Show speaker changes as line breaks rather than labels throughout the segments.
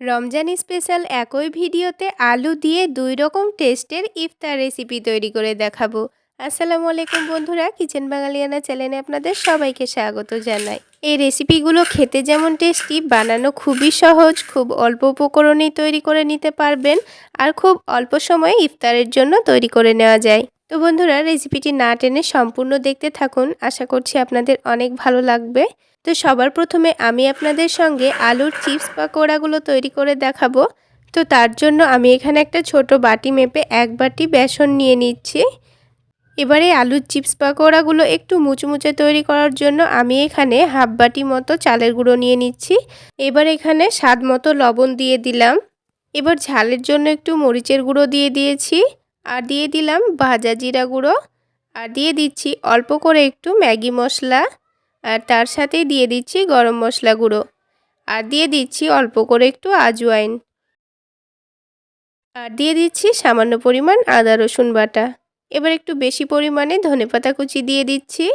Ramzan special একই ভিডিওতে আলু দিয়ে দুই রকম টেস্টের ইফতার রেসিপি তৈরি করে দেখাবো। আসসালামু আলাইকুম বন্ধুরা, কিচেন বাঙালিয়ানা চ্যানেলে আপনাদের সবাইকে স্বাগত জানাই। এই রেসিপিগুলো খেতে যেমন টেস্টি বানানো খুবই সহজ, খুব অল্প উপকরণেই তৈরি করে নিতে পারবেন আর খুব অল্প সময়ে ইফতারের জন্য তৈরি করে নেওয়া যায়। তো বন্ধুরা রেসিপিটি না টেনে সম্পূর্ণ দেখতে থাকুন। আশা করছি আপনাদের অনেক ভালো লাগবে। তো সবার প্রথমে আমি আপনাদের সঙ্গে আলুর চিপস পাকোড়াগুলো তৈরি করে দেখাবো। তো তার জন্য আমি এখানে একটা ছোট বাটি মেপে এক বাটি বেসন নিয়ে নিচ্ছি। এবারে আলুর চিপস পাকোড়াগুলো একটু মুচমুচে তৈরি করার জন্য আমি এখানে হাফ বাটি মতো চালের গুঁড়ো নিয়ে নিচ্ছি। এবার এখানে স্বাদ মতো লবণ দিয়ে দিলাম। এবার ঝালের জন্য একটু মরিচের গুঁড়ো দিয়ে দিয়েছি। আর দিয়ে দিলাম ভাজা জিরা গুঁড়ো। আর দিয়ে দিচ্ছি অল্প করে একটু ম্যাগি মশলা। আর তার সাথেই দিয়ে দিচ্ছি গরম মশলা গুঁড়ো। আর দিয়ে দিচ্ছি অল্প করে একটু আজওয়াইন আর দিয়ে দিচ্ছি সামান্য পরিমাণ আদা রসুন বাটা। এবার একটু বেশি পরিমাণে ধনেপাতা কুচি দিয়ে দিচ্ছি।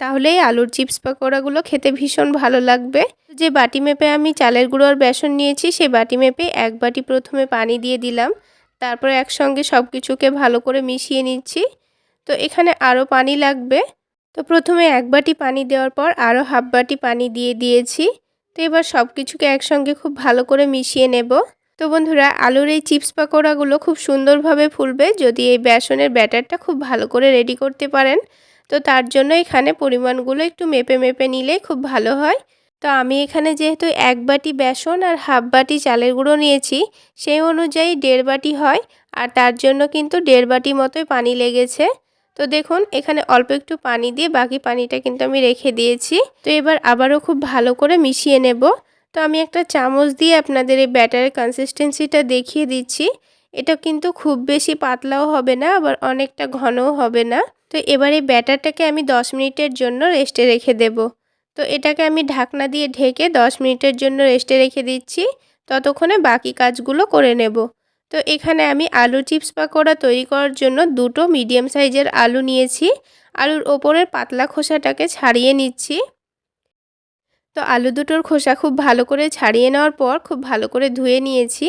তাহলে এই আলুর চিপস পাকোড়াগুলো খেতে ভীষণ ভালো লাগবে। যে বাটি মেপে আমি চালের গুঁড়ো আর বেসন নিয়েছি সেই বাটি মেপে এক বাটি প্রথমে পানি দিয়ে দিলাম। তারপর একসঙ্গে সব কিছুকে ভালো করে মিশিয়ে নিচ্ছি। তো এখানে আরও পানি লাগবে। তো প্রথমে এক বাটি পানি দেওয়ার পর আরও হাফ বাটি পানি দিয়ে দিয়েছি। তো এবার সব কিছুকে একসঙ্গে খুব ভালো করে মিশিয়ে নেব। তো বন্ধুরা, আলুর এই চিপস পাকোড়াগুলো খুব সুন্দরভাবে ফুলবে যদি এই বেসনের ব্যাটারটা খুব ভালো করে রেডি করতে পারেন। তো তার জন্য এখানে পরিমাণগুলো একটু মেপে মেপে নিলেই খুব ভালো হয়। তো আমি এখানে যেহেতু এক বাটি বেসন আর হাফ বাটি চালের গুঁড়ো নিয়েছি, সেই অনুযায়ী দেড় বাটি হয় আর তার জন্য কিন্তু দেড় বাটি মতোই পানি লেগেছে। তো দেখুন, এখানে অল্প একটু পানি দিয়ে বাকি পানিটা কিন্তু আমি রেখে দিয়েছি। তো এবার আবারও খুব ভালো করে মিশিয়ে নেব। তো আমি একটা চামচ দিয়ে আপনাদের এই ব্যাটারের কনসিস্টেন্সিটা দেখিয়ে দিচ্ছি। এটা কিন্তু খুব বেশি পাতলাও হবে না, আবার অনেকটা ঘনও হবে না। তো এবার এই ব্যাটারটাকে আমি 10 মিনিটের জন্য রেস্টে রেখে দেব। তো এটাকে আমি ঢাকনা দিয়ে ঢেকে 10 মিনিটের জন্য রেস্টে রেখে দিচ্ছি। ততক্ষণে বাকি কাজগুলো করে নেব। তো এখানে আমি আলু চিপস পাকোড়া তৈরি করার জন্য দুটো মিডিয়াম সাইজের আলু নিয়েছি। আলুর ওপরের পাতলা খোসাটাকে ছাড়িয়ে নিচ্ছি। তো আলু দুটোর খোসা খুব ভালো করে ছাড়িয়ে নেওয়ার পর খুব ভালো করে ধুয়ে নিয়েছি।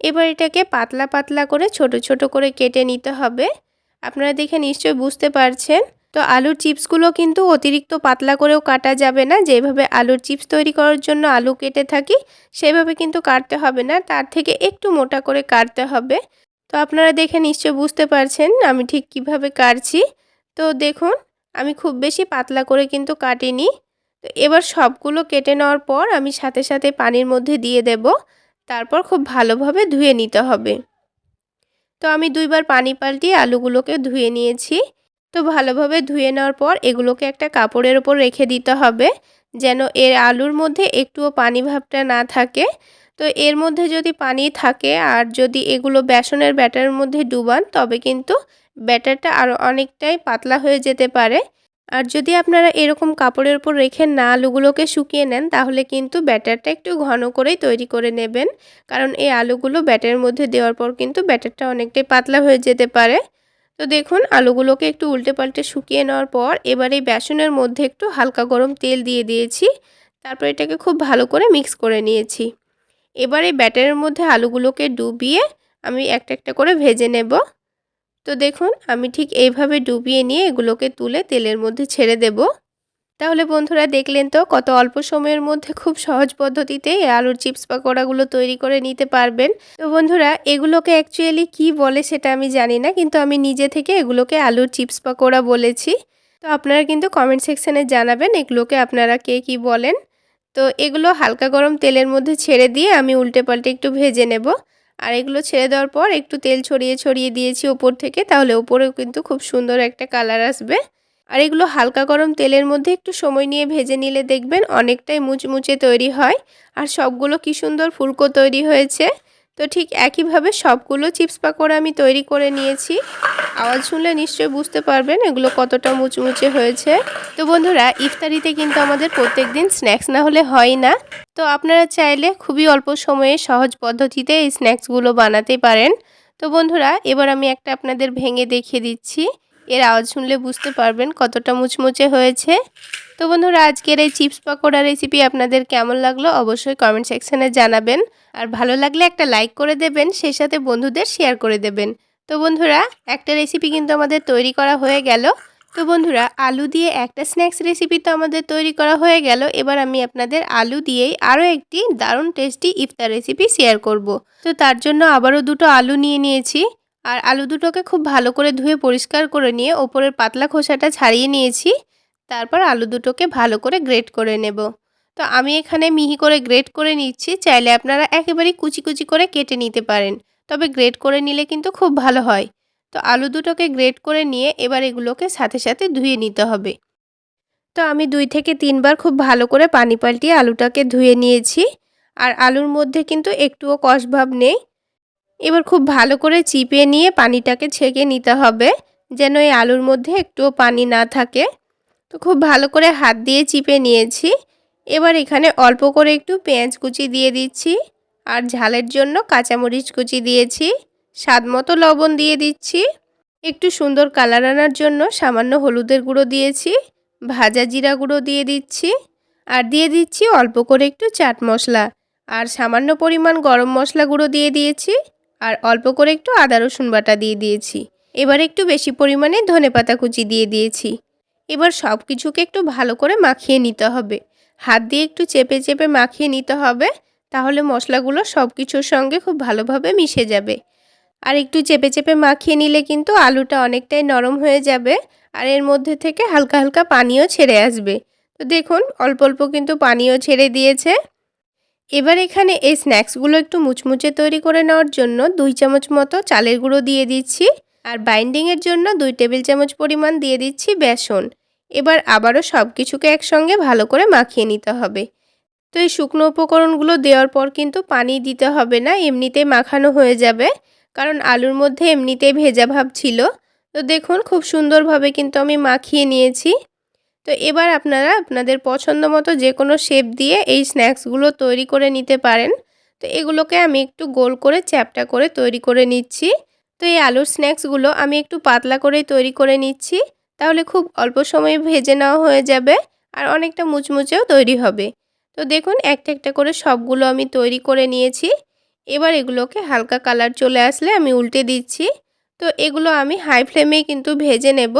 এবার এটাকে পাতলা পাতলা করে ছোট ছোট করে কেটে নিতে হবে। আপনারা দেখে নিশ্চয়ই বুঝতে পারছেন। তো আলুর চিপসগুলো কিন্তু অতিরিক্ত পাতলা করেও কাটা যাবে না। যেভাবে আলুর চিপস তৈরি করার জন্য আলু কেটে থাকি, সেভাবে কিন্তু কাটতে হবে না। তার থেকে একটু মোটা করে কাটতে হবে। তো আপনারা দেখে নিশ্চয় বুঝতে পারছেন আমি ঠিক কীভাবে কাটছি। তো দেখুন, আমি খুব বেশি পাতলা করে কিন্তু কাটিনি। তো এবার সবগুলো কেটে নেওয়ার পর আমি সাথে সাথে পানির মধ্যে দিয়ে দেব। তারপর খুব ভালোভাবে ধুয়ে নিতে হবে। তো আমি দুইবার পানি পাল্টিয়ে আলুগুলোকে ধুয়ে নিয়েছি। তো ভালোভাবে ধুয়ে নেওয়ার পর এগুলোকে একটা কাপড়ের ওপর রেখে দিতে হবে, যেন এর আলুর মধ্যে একটুও পানি ভাবটা না থাকে। তো এর মধ্যে যদি পানি থাকে আর যদি এগুলো বেসনের ব্যাটারের মধ্যে ডুবান, তবে কিন্তু ব্যাটারটা আরও অনেকটাই পাতলা হয়ে যেতে পারে। আর যদি আপনারা এরকম কাপড়ের উপর রেখে না আলুগুলোকে শুকিয়ে নেন, তাহলে কিন্তু ব্যাটারটা একটু ঘন করেই তৈরি করে নেবেন। কারণ এই আলুগুলো ব্যাটারের মধ্যে দেওয়ার পর কিন্তু ব্যাটারটা অনেকটাই পাতলা হয়ে যেতে পারে। তো দেখুন, আলুগুলোকে একটু উল্টে পাল্টে শুকিয়ে নেওয়ার পর এবার এই বেসনের মধ্যে একটু হালকা গরম তেল দিয়ে দিয়েছি। তারপর এটাকে খুব ভালো করে মিক্স করে নিয়েছি। এবার এই ব্যাটারের মধ্যে আলুগুলোকে ডুবিয়ে আমি একটা একটা করে ভেজে নেব। তো দেখুন, আমি ঠিক এইভাবে ডুবিয়ে নিয়ে এগুলোকে তুলে তেলের মধ্যে ছেড়ে দেব। তাহলে বন্ধুরা দেখলেন তো কত অল্প সময়ের মধ্যে খুব সহজ পদ্ধতিতে আলুর চিপস পাকোড়াগুলো তৈরি করে নিতে পারবেন। তো বন্ধুরা, এগুলোকে অ্যাকচুয়ালি কি বলে সেটা আমি জানি না, কিন্তু আমি নিজে থেকে এগুলোকে আলুর চিপস পাকোড়া বলেছি। তো আপনারা কিন্তু কমেন্ট সেকশানে জানাবেন এগুলোকে আপনারা কে কি বলেন। তো এগুলো হালকা গরম তেলের মধ্যে ছেড়ে দিয়ে আমি উল্টে পাল্টে একটু ভেজে নেব। আর এগুলো ছেড়ে দেওয়ার পর একটু তেল ছড়িয়ে ছড়িয়ে দিয়েছি ওপর থেকে, তাহলে ওপরেও কিন্তু খুব সুন্দর একটা কালার আসবে। আর এগুলো হালকা গরম তেলের মধ্যে একটু সময় নিয়ে ভেজে নিলে দেখবেন অনেকটাই মুচমুচে তৈরি হয়। আর সবগুলো কি সুন্দর ফুলকো তৈরি হয়েছে। তো ঠিক একইভাবে সবগুলো চিপস পাকোড়া আমি তৈরি করে নিয়েছি। আওয়াজ শুনলে নিশ্চয়ই বুঝতে পারবেন এগুলো কতটা মুচমুচে হয়েছে। তো বন্ধুরা, ইফতারিতে কিন্তু আমাদের প্রত্যেক দিন স্ন্যাক্স না হলে হয় না। তো আপনারা চাইলে খুবই অল্প সময়ে সহজ পদ্ধতিতে এই স্ন্যাক্সগুলো বানাতে পারেন। তো বন্ধুরা, এবার আমি একটা আপনাদের ভেঙে দেখিয়ে দিচ্ছি। এর আওয়াজ শুনলে বুঝতে পারবেন কতটা মুচমুচে হয়েছে। তো বন্ধুরা, আজকের এই চিপস পাকোড়া রেসিপি আপনাদের কেমন লাগল অবশ্যই কমেন্ট সেকশানে জানাবেন। আর ভালো লাগলে একটা লাইক করে দেবেন, সেই সাথে বন্ধুদের শেয়ার করে দেবেন। তো বন্ধুরা, একটা রেসিপি কিন্তু আমাদের তৈরি করা হয়ে গেল। তো বন্ধুরা, আলু দিয়ে একটা স্ন্যাক্স রেসিপি তো আমাদের তৈরি করা হয়ে গেল। এবার আমি আপনাদের আলু দিয়েই আরও একটি দারুণ টেস্টি ইফতার রেসিপি শেয়ার করব। তো তার জন্য আবারও দুটো আলু নিয়ে নিয়েছি। আর আলু দুটোকে খুব ভালো করে ধুয়ে পরিষ্কার করে নিয়ে ওপরের পাতলা খোসাটা ছাড়িয়ে নিয়েছি। তারপর আলু দুটোকে ভালো করে গ্রেট করে নেব। তো আমি এখানে মিহি করে গ্রেট করে নিচ্ছি, চাইলে আপনারা একেবারেই কুচি কুচি করে কেটে নিতে পারেন, তবে গ্রেট করে নিলে কিন্তু খুব ভালো হয়। তো আলু দুটোকে গ্রেট করে নিয়ে এবার এগুলোকে সাথে সাথে ধুয়ে নিতে হবে। তো আমি দুই থেকে তিনবার খুব ভালো করে পানি পাল্টিয়ে আলুটাকে ধুয়ে নিয়েছি। আর আলুর মধ্যে কিন্তু একটুও কষভাব নেই। এবার খুব ভালো করে চিপে নিয়ে পানিটাকে ছেঁকে নিতে হবে, যেন এই আলুর মধ্যে একটুও পানি না থাকে। তো খুব ভালো করে হাত দিয়ে চিপে নিয়েছি। এবার এখানে অল্প করে একটু পেঁয়াজ কুচি দিয়ে দিচ্ছি আর ঝালের জন্য কাঁচামরিচ কুচি দিয়েছি, স্বাদ মতো লবণ দিয়ে দিচ্ছি। একটু সুন্দর কালার আনার জন্য সামান্য হলুদের গুঁড়ো দিয়েছি, ভাজা জিরা গুঁড়ো দিয়ে দিচ্ছি আর দিয়ে দিচ্ছি অল্প করে একটু চাট মশলা আর সামান্য পরিমাণ গরম মশলা গুঁড়ো দিয়ে দিয়েছি। আর অল্প করে একটু আদা, রসুন বাটা দিয়ে দিয়েছি। এবার একটু বেশি পরিমাণে ধনে পাতা কুচি দিয়ে দিয়েছি। এবার সব কিছুকে একটু ভালো করে মাখিয়ে নিতে হবে। হাত দিয়ে একটু চেপে চেপে মাখিয়ে নিতে হবে, তাহলে মশলাগুলো সব কিছুর সঙ্গে খুব ভালোভাবে মিশে যাবে। আর একটু চেপে চেপে মাখিয়ে নিলে কিন্তু আলুটা অনেকটাই নরম হয়ে যাবে আর এর মধ্যে থেকে হালকা হালকা পানিও ছেড়ে আসবে। তো দেখুন, অল্প অল্প কিন্তু পানিও ছেড়ে দিয়েছে। এবার এখানে এই স্ন্যাক্সগুলো একটু মুচমুচে তৈরি করে নেওয়ার জন্য দুই চামচ মতো চালের গুঁড়ো দিয়ে দিচ্ছি। আর বাইন্ডিংয়ের জন্য দুই টেবিল চামচ পরিমাণ দিয়ে দিচ্ছি বেসন। এবার আবারও সব কিছুকে একসঙ্গে ভালো করে মাখিয়ে নিতে হবে। তো এই শুকনো উপকরণগুলো দেওয়ার পর কিন্তু পানি দিতে হবে না, এমনিতেই মাখানো হয়ে যাবে। কারণ আলুর মধ্যে এমনিতেই ভেজা ভাব ছিল। তো দেখুন, খুব সুন্দরভাবে কিন্তু আমি মাখিয়ে নিয়েছি। তো এবার আপনারা আপনাদের পছন্দ মতো যে কোনো শেপ দিয়ে এই স্ন্যাক্সগুলো তৈরি করে নিতে পারেন। তো এগুলোকে আমি একটু গোল করে, চ্যাপটা করে তৈরি করে নিচ্ছি। তো এই আলুর স্ন্যাক্সগুলো আমি একটু পাতলা করেই তৈরি করে নিচ্ছি। তাহলে খুব অল্প সময়ে ভেজে নেওয়া হয়ে যাবে আর অনেকটা মুচমুচেও তৈরি হবে। তো দেখুন, একটা একটা করে সবগুলো আমি তৈরি করে নিয়েছি। এবার এগুলোকে হালকা কালার চলে আসলে আমি উল্টে দিচ্ছি। তো এগুলো আমি হাই ফ্লেমেই কিন্তু ভেজে নেব।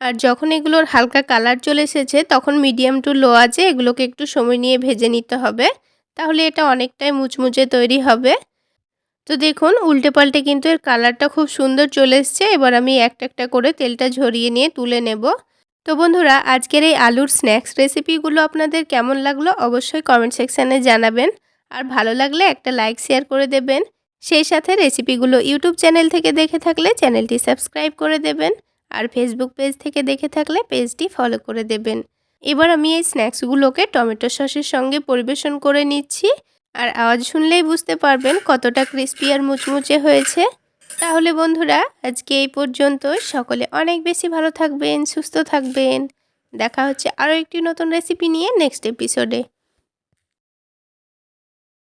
আর যখন এগুলোর হালকা কালার চলে এসেছে, তখন মিডিয়াম টু লো আছে, এগুলোকে একটু সময় নিয়ে ভেজে নিতে হবে। তাহলে এটা অনেকটাই মুচমুচে তৈরি হবে। তো দেখুন উল্টে পাল্টে কিন্তু এর কালারটা খুব সুন্দর চলে এসছে। এবার আমি একটা একটা করে তেলটা ঝরিয়ে নিয়ে তুলে নেব। তো বন্ধুরা, আজকের এই আলুর স্ন্যাক্স রেসিপিগুলো আপনাদের কেমন লাগল অবশ্যই কমেন্ট সেকশানে জানাবেন। আর ভালো লাগলে একটা লাইক শেয়ার করে দেবেন। সেই সাথে রেসিপিগুলো ইউটিউব চ্যানেল থেকে দেখে থাকলে চ্যানেলটি সাবস্ক্রাইব করে দেবেন। আর ফেসবুক পেজ থেকে দেখে থাকলে পেজটি ফলো করে দেবেন। এবার আমি এই স্ন্যাক্সগুলোকে টমেটো সসের সঙ্গে পরিবেশন করে নিচ্ছি। আর আওয়াজ শুনলেই বুঝতে পারবেন কতটা ক্রিস্পি আর মুচমুচে হয়েছে। তাহলে বন্ধুরা, আজকে এই পর্যন্ত সকলে অনেক বেশি ভালো থাকবেন, সুস্থ থাকবেন। দেখা হচ্ছে আরও একটি নতুন রেসিপি নিয়ে নেক্সট এপিসোডে